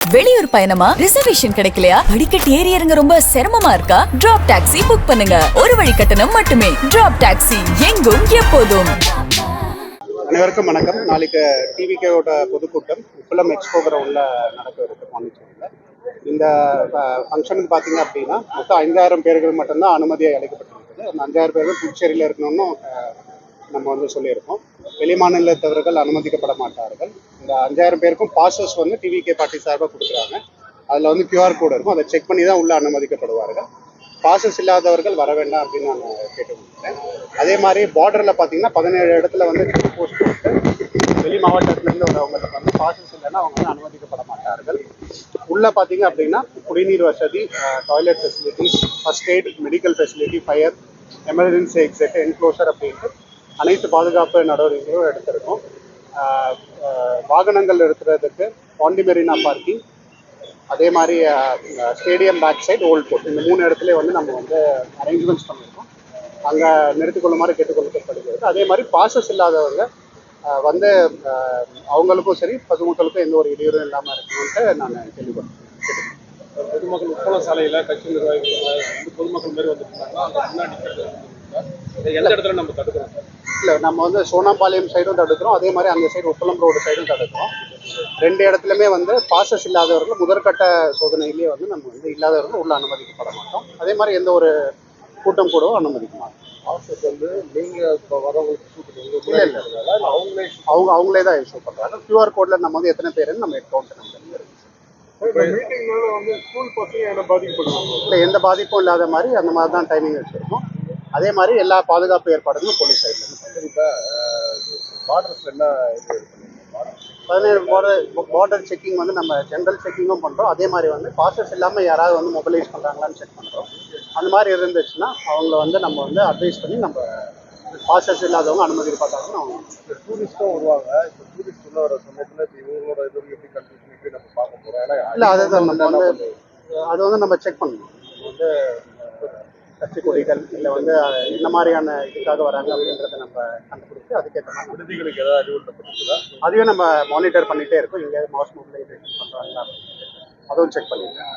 வெளியூர் பயணமா? ரிசர்வேஷன் கிடைக்கலையா? படிக்கட் ஏறி இறங்க ரொம்ப சிரமமா இருக்கா? டிராப் டாக்ஸி புக் பண்ணுங்க. ஒரு வழி கட்டணம் மட்டுமே. டிராப் டாக்ஸி எங்கும் எப்போதும். அனைவருக்கும் வணக்கம். நாளைக்கு டிவிகேவோட பொதுக்கூட்டம் உப்பளம் எக்ஸ்போ கிரவுண்டில் நடக்க இருக்கு பாண்டிச்சேரியில் இந்த ஃபங்க்ஷனுக்கு பார்த்தீங்க அப்படின்னா மொத்தம் ஐந்தாயிரம் பேர்கள் மட்டும்தான் அனுமதி அளிக்கப்பட்டிருக்குது அந்த அஞ்சாயிரம் பேர்கள் புதுச்சேரியில் இருக்கணும்னு நம்ம வந்து சொல்லியிருக்கோம். வெளி மாநிலத்தவர்கள் அனுமதிக்கப்பட மாட்டார்கள். இந்த அஞ்சாயிரம் பேருக்கும் பாசஸ் வந்து டிவிகே பார்ட்டி சார்பாக கொடுக்குறாங்க. அதில் வந்து கியூஆர் கோடு இருக்கும். அதை செக் பண்ணி தான் உள்ளே அனுமதிக்கப்படுவார்கள். பாசஸ் இல்லாதவர்கள் வர வேண்டாம் அப்படின்னு நான் கேட்டுக்கொண்டேன் அதே மாதிரி பார்டரில் பார்த்தீங்கன்னா பதினேழு இடத்துல வந்து செக் போஸ்ட் போட்டு வெளி மாவட்டத்திலேருந்து வரவங்களுக்கு வந்து பாசஸ் இல்லைன்னா அவங்க வந்து அனுமதிக்கப்பட மாட்டார்கள். உள்ளே பார்த்தீங்க அப்படின்னா குடிநீர் வசதி toilet facilities first aid medical facility fire emergency exit enclosure அப்படின்ட்டு அனைத்து பாதுகாப்பு நடவடிக்கைகளும் எடுத்திருக்கோம். வாகனங்கள் நிறுத்துறதுக்கு பாண்டி மெரினா பார்க்கிங் அதே மாதிரி stadium back side old court இந்த மூணு இடத்துல வந்து நம்ம வந்து அரேஞ்ச்மெண்ட்ஸ் பண்ணியிருக்கோம் அங்கே நிறுத்திக்கொள்ளுமாறு கேட்டுக்கொள்ளப்படுகிறது. அதே மாதிரி பாசஸ் இல்லாதவங்க வந்து அவங்களுக்கும் சரி பொதுமக்களுக்கும் எந்த ஒரு இடையூறும் இல்லாமல் இருக்கணும்ட்டு நான் கேள்விப்பட்டேன். பொதுமக்கள் உப்பள சாலையில் கட்சி நிர்வாகிகள் பொதுமக்கள் மாரி வந்துருந்தாங்க அங்கே முன்னாடி எந்த இடத்துல நம்ம தடுக்கிறோம் இல்லை நம்ம வந்து சோனாம்பாளையம் சைடும் தடுக்கிறோம். அதே மாதிரி அந்த சைடு உப்பளம் ரோடு சைடும் தடுக்கிறோம். ரெண்டு இடத்துலையுமே வந்து பாசஸ் இல்லாதவர்கள் முதற்கட்ட சோதனையிலேயே வந்து நம்ம வந்து இல்லாதவர்கள் உள்ள அனுமதிக்கப்பட மாட்டோம். அதே மாதிரி எந்த ஒரு கூட்டம் கூடவும் அனுமதிக்க மாட்டோம். ஆஃபீஸ் வந்து நீங்க இப்போ வரவங்களுக்கு இல்ல, இல்லை. அவங்களே அவங்க அவங்களே தான் இஷ்யூ பண்ணுறாங்க கியூஆர் கோடில் நம்ம வந்து எத்தனை பேருன்னு நம்ம என்ன பாதிக்கப்படுவாங்க? இல்லை எந்த பாதிப்பும் இல்லாத மாதிரி அந்த மாதிரி தான் டைமிங் வச்சுருக்கோம். அதே மாதிரி எல்லா பாதுகாப்பு ஏற்பாடுகளும் போலீஸ் சைடில் இப்போ பார்டர்ஸ்ல என்ன இது பதினேழு பார்டர் பார்டர் செக்கிங் வந்து நம்ம ஜென்ரல் செக்கிங்கும் பண்ணுறோம் அதே மாதிரி வந்து பாசஸ் இல்லாமல் யாராவது வந்து மொபைலைஸ் பண்ணுறாங்களான்னு செக் பண்ணுறோம் அந்த மாதிரி இருந்துச்சுன்னா அவங்கள வந்து நம்ம வந்து அட்வைஸ் பண்ணி நம்ம பாசஸ் இல்லாதவங்க அனுமதி பார்த்தாங்கன்னு அவங்க டூரிஸ்ட்டும் வருவாங்க. இப்போ டூரிஸ்ட் உள்ள வர சமயத்தில் இப்போ இவங்களோட இது எப்படி கண்டிஷன் எப்படி நம்ம பார்க்க போகிறோம் ஏன்னா இல்லை அதுதான் நம்ம வந்து அது வந்து நம்ம செக் பண்ணணும். வந்து கட்சி கொடிகள் இல்லை வந்து என்ன மாதிரியான இதுக்காக வராங்க அப்படின்றத நம்ம கண்டுபிடிச்சு அதுக்கேற்ற மாதிரி விடுதிகளுக்கு ஏதாவது அறிவுறுத்தப்பட்டிருக்குதா? அதையும் நம்ம மானிட்டர் பண்ணிகிட்டே இருக்கோம். எங்கேயாவது மாஸ் மொபிலைசேஷன் பண்ணுறாங்களா அதுவும் செக் பண்ணிடுறேன்